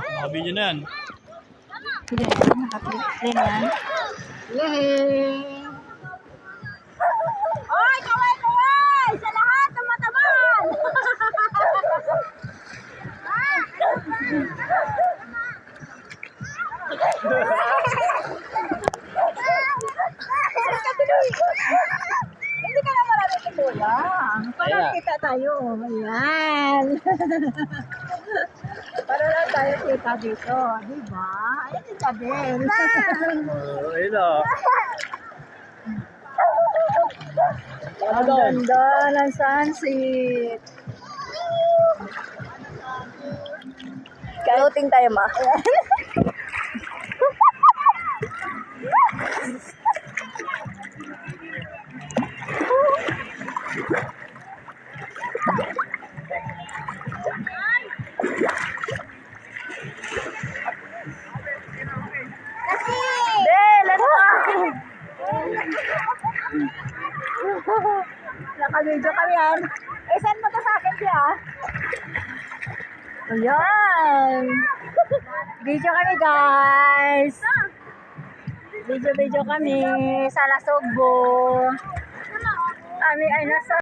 Nakabidyo na yan. Sige, nakaplay na yan. Yay! Oy, kaway, kaway! Sa lahat ng mataman! Hindi ka na marami kuya. Para Ayan. kita tayo. Ayan. Tayo kita dito. Di ba? Ayan si Jabel. Oh, ayun o. Ang ganda ng sunset. Floating tayo ma. Naka-video kami yan. Eh, send mo to sa akin siya. Ayan. Video kami, guys. Video-video kami sa Lasogbo. Kami ay nasa